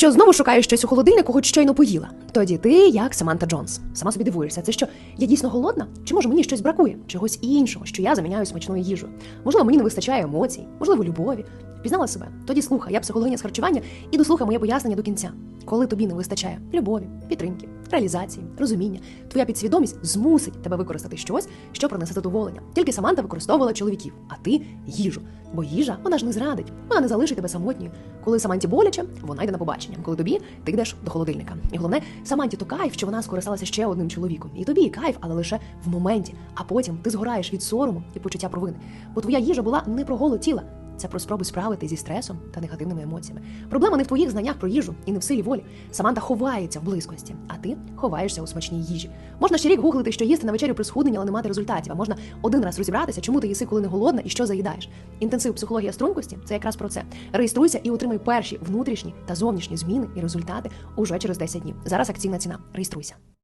Що знову шукаєш щось у холодильнику, хоч щойно поїла. Тоді ти як Саманта Джонс. Сама собі дивуєшся, це що я дійсно голодна? Чи може мені щось бракує? Чогось іншого, що я заміняю смачною їжею? Можливо, мені не вистачає емоцій, можливо, любові. Впізнала себе? Тоді слухай, я психологиня з харчування і дослухай моє пояснення до кінця. Коли тобі не вистачає любові, підтримки, реалізації, розуміння, твоя підсвідомість змусить тебе використати щось, що принесе задоволення. Тільки Саманта використовувала чоловіків, а ти їжу. Бо їжа вона ж не зрадить, вона не залишить тебе самотньою. Коли Саманті боляче, вона йде на побачення. Коли тобі, ти йдеш до холодильника. І головне, Саманті то кайф, що вона скористалася ще одним чоловіком. І тобі кайф, але лише в моменті. А потім ти згораєш від сорому і почуття провини. Бо твоя їжа була не про голод тіла. Це про спроби справити зі стресом та негативними емоціями. Проблема не в твоїх знаннях про їжу і не в силі волі. Саманта ховається в близькості, а ти ховаєшся у смачній їжі. Можна ще рік гуглити, що їсти на вечерю при схудненні, але не мати результатів. А можна один раз розібратися, чому ти їси, коли не голодна і що заїдаєш. Інтенсив психологія стрункості це якраз про це. Реєструйся і отримай перші внутрішні та зовнішні зміни і результати уже через 10 днів. Зараз акційна ціна. Реєструйся.